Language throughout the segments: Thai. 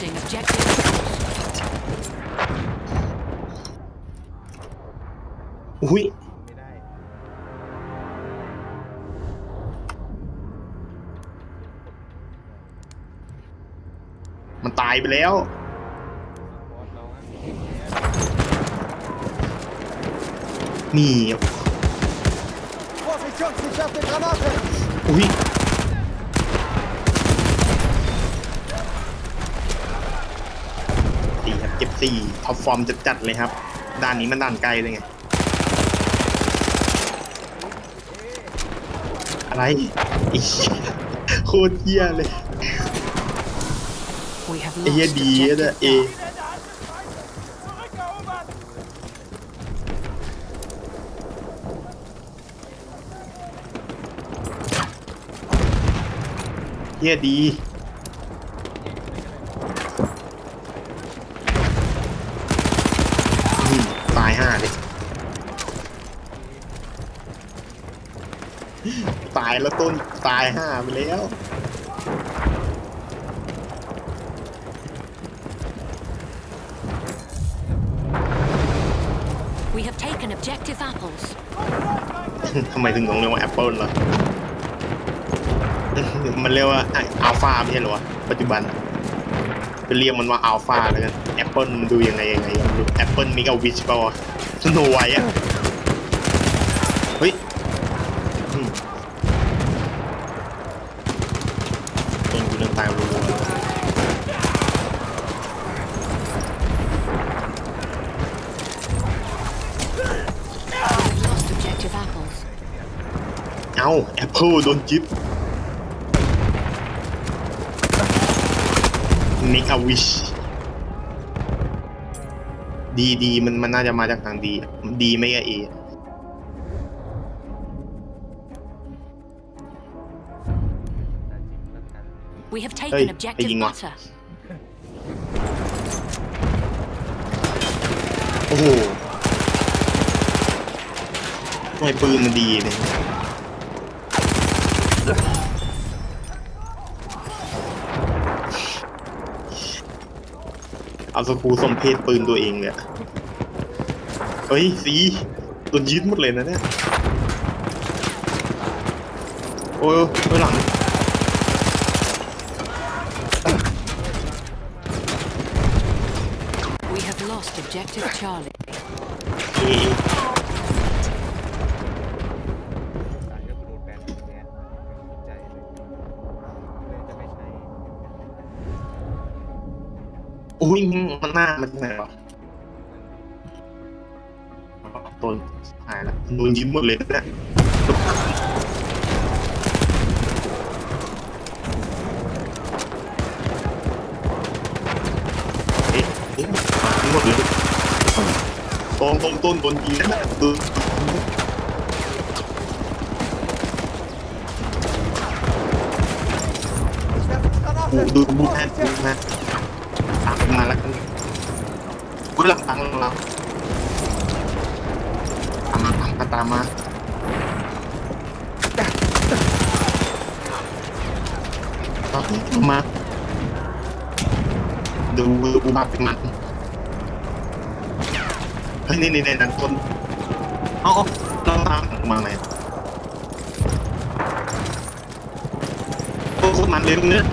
Losing objective อุ้ยมันตายไปแล้ว นี่อุ้ย สี่ท็อปฟอร์มจัดๆเลยครับ ด้านนี้มันด้านไกลเลยไง อะไรอีโคตรเหี้ยเลย We have ไอ้เหี้ยดีนะเอ objective. เหี้ยดีอืมตายห้าเลย ตายแล้ว ต้นตายห้าไปแล้ว We have taken objective apples. ทำไมถึงต้องเรียกว่าแอปเปิลล่ะ มันเรียกว่าอัลฟาไม่ใช่เหรอวะปัจจุบันจะเรียกมันว่าอัลฟาแล้วกันแอปเปิลดูยังไงยังไงแอปเปิลมิกาวิชเปล่าวะสโนไวท์อะเฮ้ยอืมต้นกูเรื่องตายรัวๆ We have lost objective apples. เอ้าแอปเปิลโดนจิ๊บมิกาวิชดีดีมันมันน่าจะมาจากทางดีอะดีไม่ก็เอตาจิ้มแล้วกัน We have Hey, taken hey, objective Yingwa. butter. โอ้โหทำไมปืนมันดีเลย อาสกรูสมเพศปืนตัวเองเลยอะเฮ้ยสีโดนยึดหมดเลยนะเนี่ยโอ้ยโอ้ยหลัง We have lost objective Charlie. เอ นหน้ามันที่ไหนวะต้นหายแล้วโดนยิ้มหมดเลยนะเนี่ยเอ๊ะเอ๊ะมาทั้งหมดเลยต้นต้นต้นโดนยิงนะดูดู eine Granate! ดูบูแทนดูนะตามมาแล้วกัน กูหลังตังหลังตามมาตามมาตามมาตามมาดูดูมาเป็นมันเฮ้ยนี่นี่นี่นั่นต้นเอ๋อาเราตามมาไหนโคตรมันเลยตรงเนี้ย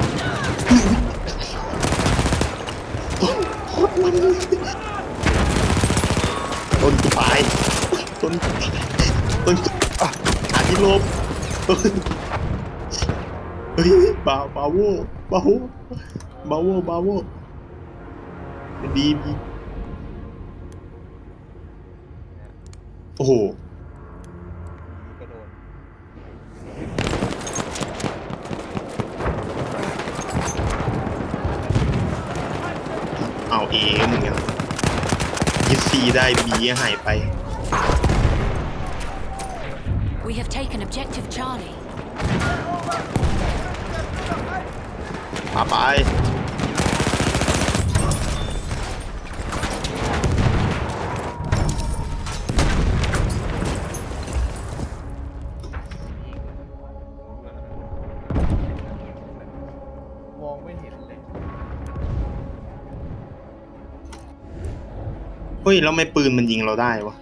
โคตรมันเลย ต้นกูตายต้นต้นอะหาที่หลบต้นเฮ้ยบาบาโวบาโวบาโวบาโวดีดีโอ้โหก็โดนเอาเอเหมือนกันยึดซี ได้บีหายไป We have taken objective Charlie. มาไป ฮ้ยแล้วไม่ปืนมันยิงเราได้วะ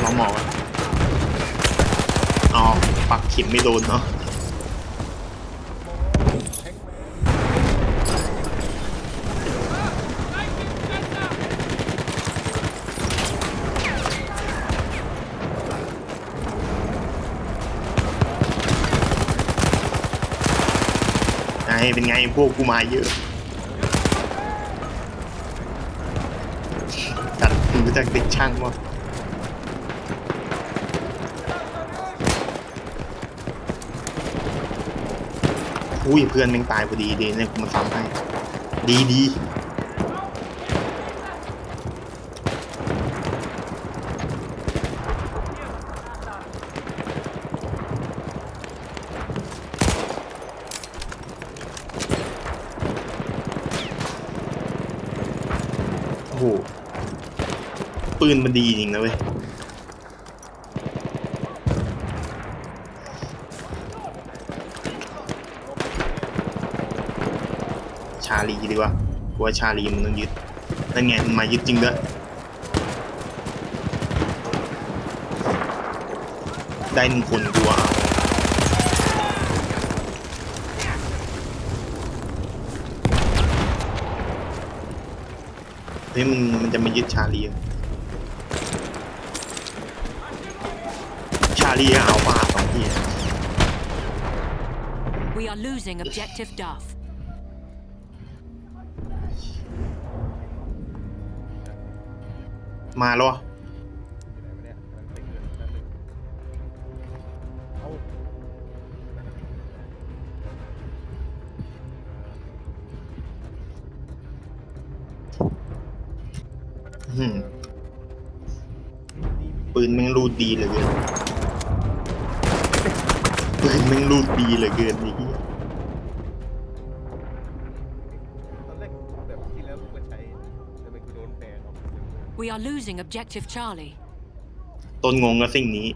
เราหมอกอ๋อปักเข็มไม่โดนเนาะไงเป็นไงพวกกูมาเยอะ จัด รู้จักเด็กช่างวะอุ้ยเพื่อนแม่งตายพอดีเดนเนี่ยกูมาทำให้ ดีดี นมันดีจริงนะเว้ยชาลีดีกว่ากูว่าชาลีมันต้องยึดนั่นไงมันมายึดจริงด้วยได้หนึ่งคนกูว่าเฮ้ยมันมันจะมายึดชาลีอะาลีก็เอาบ้าสองที We are losing objective Duff. มาแล้ววะอยู่ไหนวะเนี่ยกำลังไปเกิดแป๊บนึงเอ้าอืมปืนแม่งรูดดีเหลือเกินปื นแม่งรูดดีเหลือเกินนี่ตอนแรกแบบที่แล้วกูก็ใช้แต่ไม่กูโดนแบนออก We are losing objective Charlie. ต้นงงกับสิ่งนี้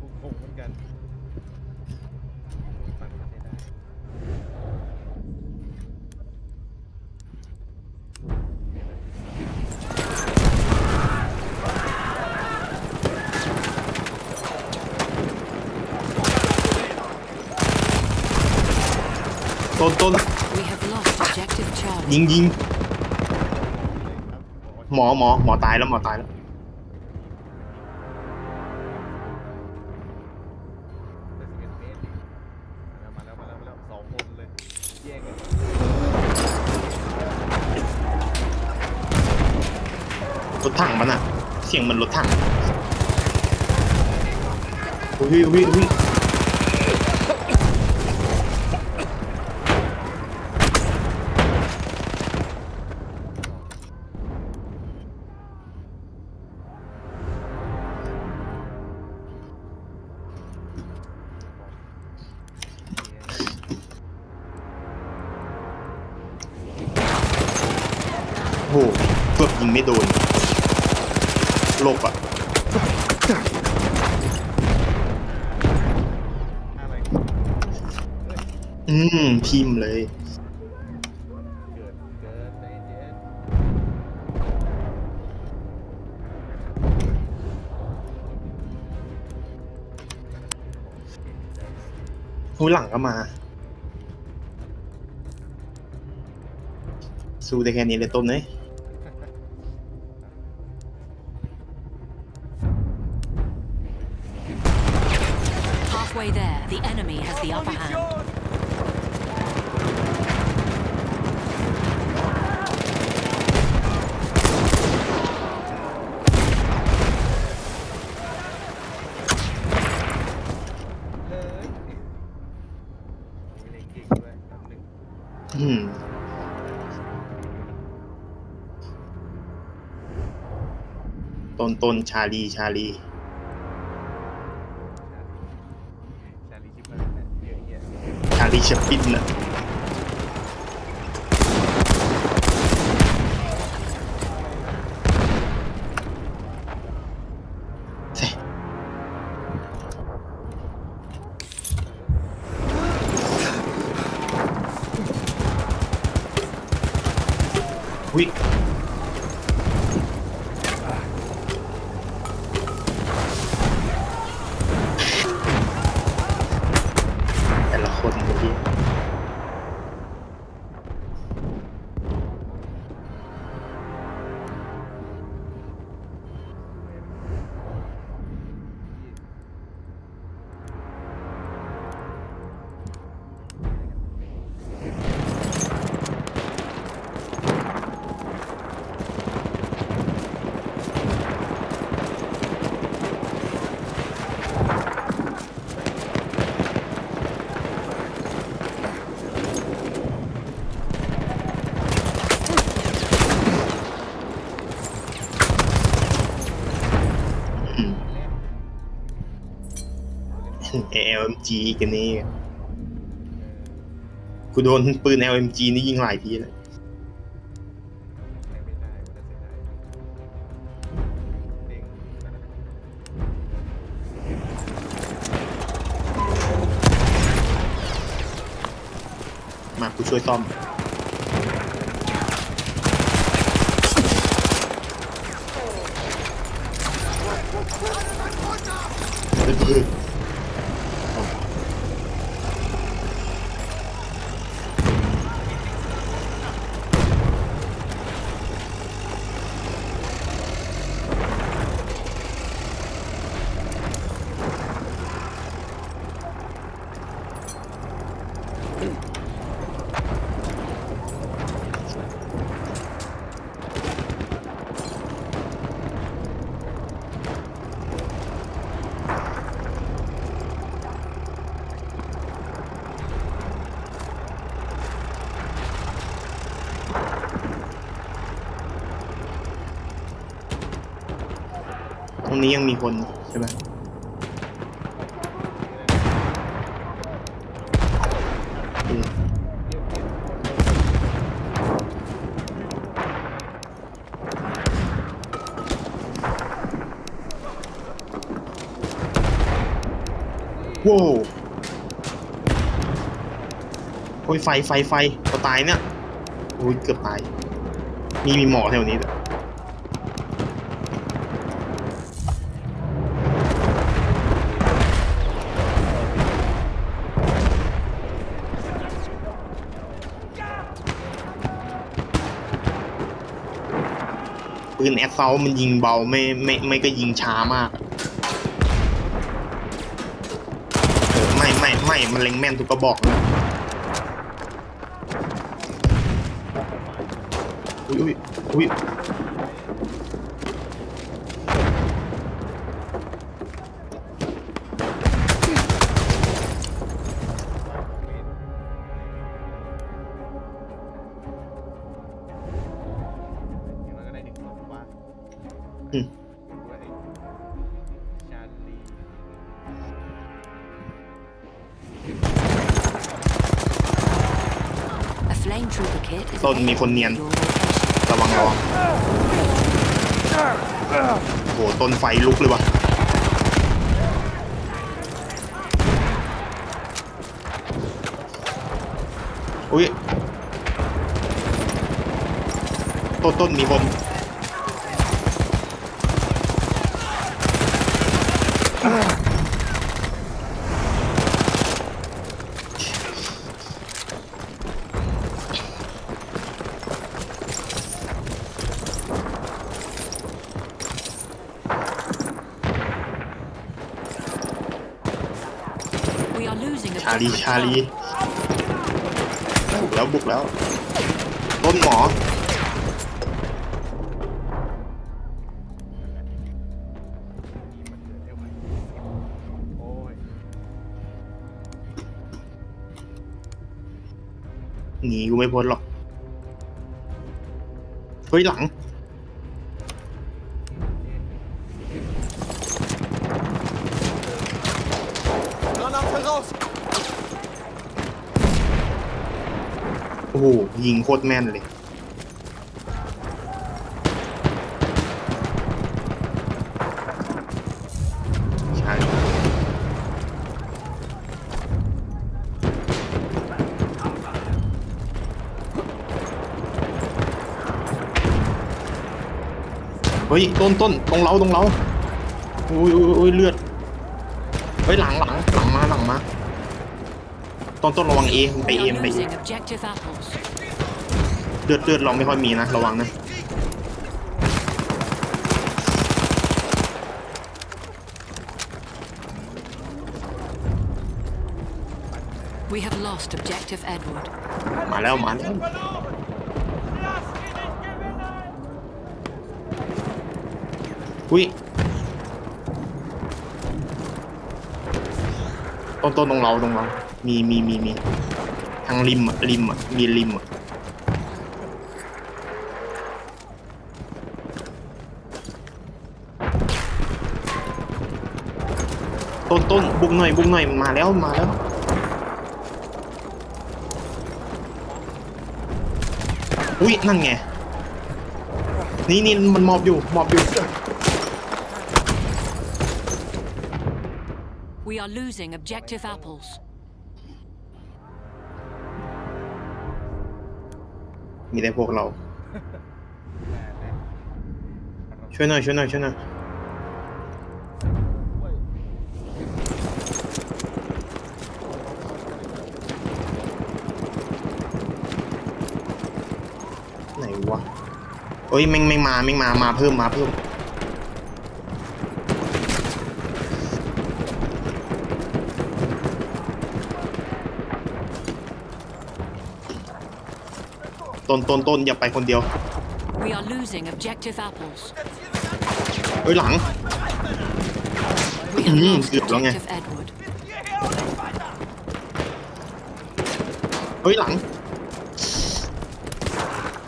กูงงเหมือนกันฟังไม่ได้ ต้นต้น We have lost objective Charlie. ยิงยิงเลยครับหมอหมอหมอหมอตายแล้วหมอตายแล้วได้สิบเอ็ดเมตรมาแล้วมาแล้วมาแล้วสองคนเลยแย่งกันรถถังมันอะเสียงมันรถถังอุ้ยอุ้ยอุ้ย ทิมเลย เกิดเกิดใจเย็นหูหลังก็มา สู้ได้แค่นี้เลยต้มเลย มีเลงกิ้งด้วยแป๊บนึงอืมต้นต้นชาลี ชาลีชาลีชิปมาแล้วเนี่ยเยอะแยะ ชาลีชปปินน่ะ LMG กันนี่กูโดนปืน LMG นี่ยิงหลายทีเลยใช้ไม่ได้ว่าจะเสียดายเด้งมากูช่วยซ่อมระเบิด รงนี้ยังมีคนใช่ไหมอืมว้าวโอ้ยไฟไฟไฟจะตายเนี่ยโอ้ยเกือบตาย มีมีหมอแถวนี้ด้วย ปืนแอสซอลมันยิงเบาไม่ไม่ไม่ก็ยิงช้ามากเออไม่ไม่ไม่มันเล็งแม่นทุกกระบอกนะอุ้ยอุ้ยอุ้ย ต้นมีคนเนียน available at your location. ระวังระวังโหต้นไฟลุกเลยว่ะอุ้ยต้นต้นมี คนชาลี ชาลีบุกแล้วบุกแล้ว ต้นหมอ กูไม่พ้นหรอก เฮ้ยหลัง โอ้โหยิงโคตรแม่นเลย ใช่ เฮ้ยต้นต้นตรงเราตรงเราอุ้ยอุ้ยอุ้ยเลือดเฮ้ยหลังหลังหลังมาหลังมาต้นต้นระวังเอไป We เอ are ไปเอ losing objective apples. เลือดเลือดเราไม่ค่อยมีนะระวังนะ We have lost objective Edward. มาแล้วมาแล้ว อุ้ยต้นต้นตรงเราตรงเรา มีมีมีมีทางริมอะริมอะมีริมอะต้นต้นบุกหน่อยบุกหน่อยมันมาแล้วมาแล้วอุ้ยนั่นไงนี่นี่มันมอบอยู่มอบอยู่ We are losing objective apples. มีแต่พวกเรา ช่วยหน่อยช่วยหน่อยช่วยหน่อยไหนวะเอ้ยแม่งแม่งมาแม่งมามาเพิ่มมาเพิ่ม ต้นต้นต้นอย่าไปคนเดียว We are losing objective apples. เอ้ยหลัง We have Mm, lost good lang, eh. objective Edward. เฮ้ยหลัง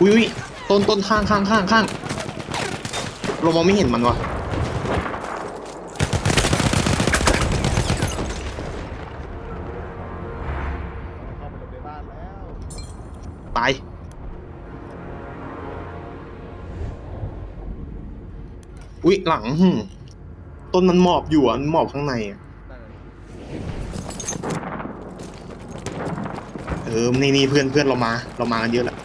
อุ้ยอุ้ยต้นต้นข้างข้างข้างข้างเรามองไม่เห็นมันวะ อุ้ยหลังหึ่มต้นมันหมอบอยู่อะมันหมอบข้างในอะเออนี่นี่เพื่อนเพื่อนเรามา เรามากันเยอะแหละ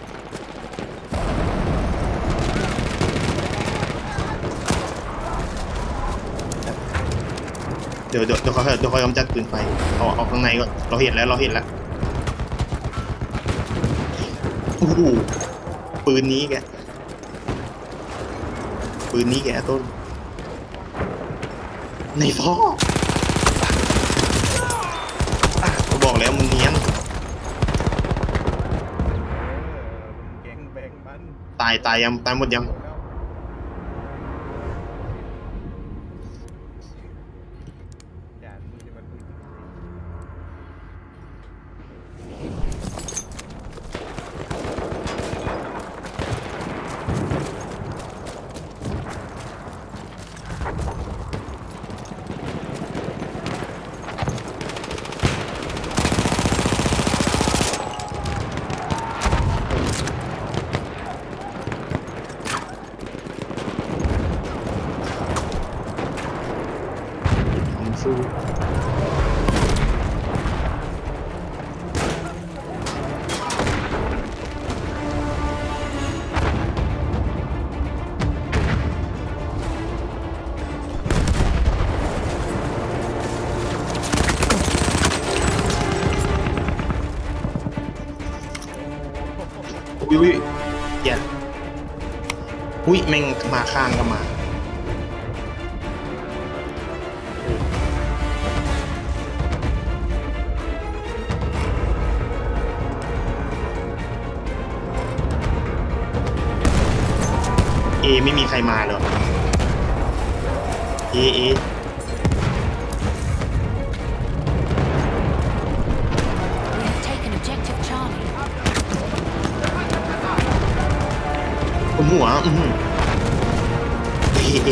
เดี๋ยวเดี๋ยวเดี๋ยวเขาเดี๋ยวเขากำจัดปืนไฟเอาเอาข้างในก่อนเราเห็นแล้วเราเห็นแล้วโอ้โหปืนนี้แก ปืนนี้แกต้น ในท่ออะผมบอกแล้วมันเนียนเออมันแกงแบ่งมันตายตายยังตายหมดยัง อุ้ยอุ้ยแย่อุ้ยแม่งมาข้างก็มาเอไม่มีใครมาเลยเอเอ หัวอือหือเอเอ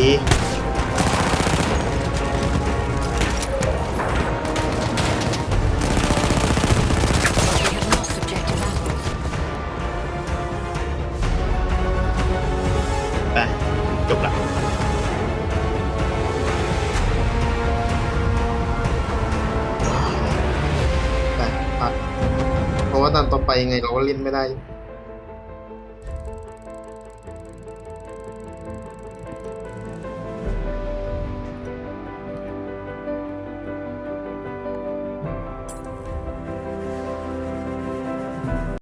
ไปจบละไปพักเพราะว่าตอนต่อไปยังไงเราก็เล่นไม่ได้